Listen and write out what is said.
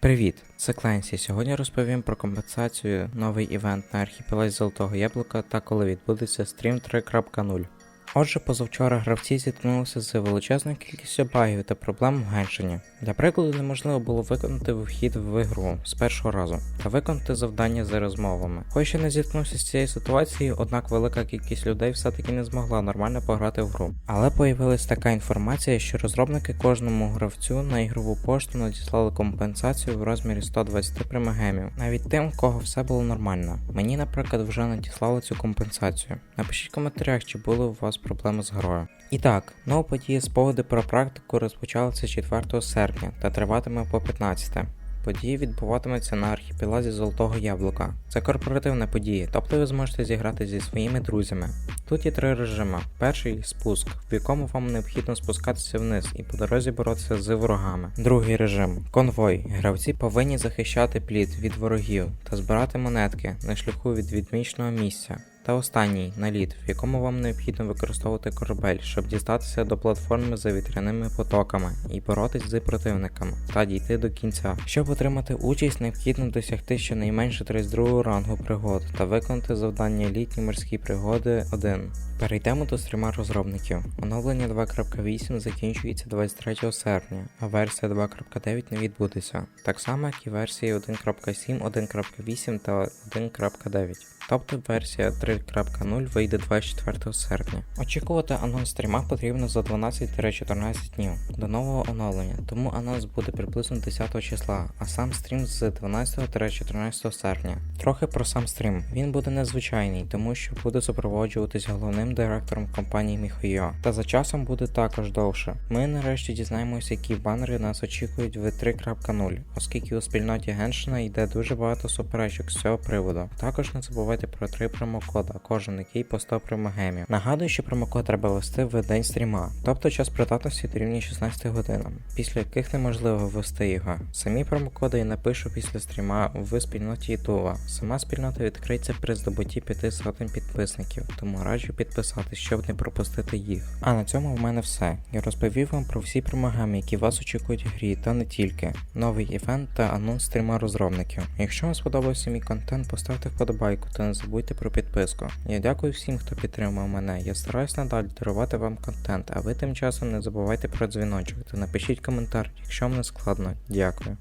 Привіт, це Кленсі. Сьогодні розповім про компенсацію, новий івент на архіпелазі Золотого Яблука та коли відбудеться стрім 3.0. Отже, позавчора гравці зіткнулися з величезною кількістю багів та проблем в Геншині. Для прикладу, неможливо було виконати вхід в ігру з першого разу та виконати завдання за розмовами. Хоч я не зіткнувся з цією ситуацією, однак велика кількість людей все-таки не змогла нормально пограти в гру. Але появилась така інформація, що розробники кожному гравцю на ігрову пошту надіслали компенсацію в розмірі 120 примагемів, навіть тим, в кого все було нормально. Мені, наприклад, вже надіслали цю компенсацію. Напишіть в коментарях, чи були у вас проблеми з грою. І так, нова подія спогади про практику розпочалася 4 серпня та триватиме по 15. Події відбуватимуться на архіпелазі Золотого Яблука. Це корпоративна подія, тобто ви зможете зіграти зі своїми друзями. Тут є три режими. Перший спуск, в якому вам необхідно спускатися вниз і по дорозі боротися з ворогами. Другий режим конвой. Гравці повинні захищати плід від ворогів та збирати монетки на шляху від відмічного місця. Та останній наліт, в якому вам необхідно використовувати корабель, щоб дістатися до платформи за вітряними потоками і боротись з противниками та дійти до кінця. Щоб отримати участь, необхідно досягти щонайменше 32 рангу пригод та виконати завдання літні морські пригоди 1. Перейдемо до стріма розробників. Оновлення 2.8 закінчується 23 серпня, а версія 2.9 не відбудеться, так само як і версії 1.7, 1.8 та 1.9. Тобто версія 3.0 вийде 24 серпня. Очікувати анонс стріма потрібно за 12-14 днів до нового оновлення, тому анонс буде приблизно 10 числа, а сам стрім з 12-14 серпня. Трохи про сам стрім. Він буде незвичайний, тому що буде супроводжуватись головним директором компанії Міхойо. Та за часом буде також довше. Ми нарешті дізнаємося, які банери нас очікують в 3.0, оскільки у спільноті Геншина йде дуже багато суперечок з цього приводу. Також не забувайте про три промокода, кожен який по 100 промогемів. Нагадую, що промокод треба ввести в день стріма, тобто час придатності дорівнює 16 годинам, після яких неможливо ввести його. Самі промокоди я напишу після стріма в спільноті Ютуба. Сама спільнота відкриється при здобутті 5 сотень підписників, тому раджу підписатись, щоб не пропустити їх. А на цьому в мене все. Я розповів вам про всі промагами, які вас очікують в грі, та не тільки. Новий івент та анонс стріма розробників. Якщо вам сподобався мій контент, поставте вподобайку та не забудьте про підписку. Я дякую всім, хто підтримав мене. Я стараюсь надалі дарувати вам контент, а ви тим часом не забувайте про дзвіночок та напишіть коментар, якщо вам складно. Дякую.